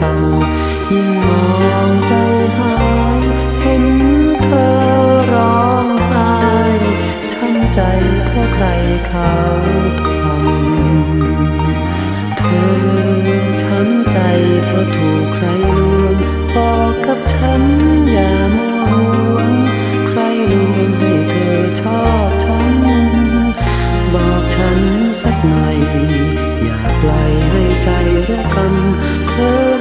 สั่งยิ่งมองใจหายเห็นเธอร้องไห้ช้ำใจเพราะใครเขาทำเธอช้ำใจเพราะถูกใครลวงบอกกับฉันอย่ามัวหวงใครลวงให้เธอชอบฉันบอกฉันสักหน่อยอย่าปล่อยให้ใจระกำเธอ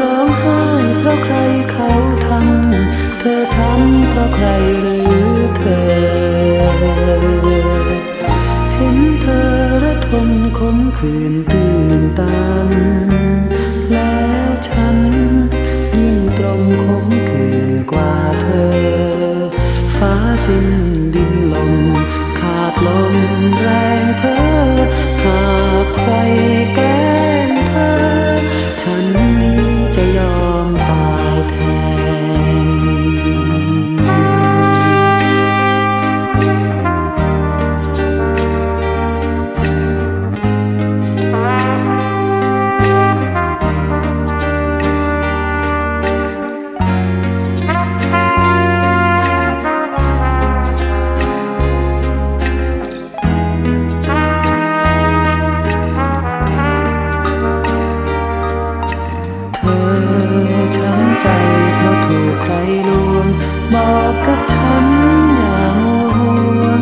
ทมขมขื่นตื่นตัน แล้วฉัน ยิ่งตรมขมขื่นกว่าเธอ ฟ้าสิ้นดิน บอกกับฉันอย่ามัวห่วง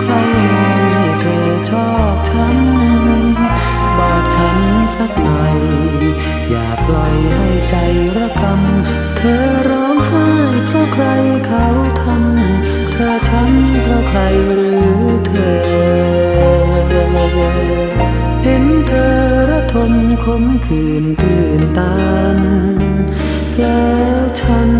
ใครลวงให้เธอชอบฉัน บอกฉันสักหน่อย อย่าปล่อยให้ใจระกำ เธอร้องไห้เพราะใครเขาทำ เธอช้ำเพราะใครหรือเธอ เห็นเธอระทมขมขื่นตื่นตันแล้วฉัน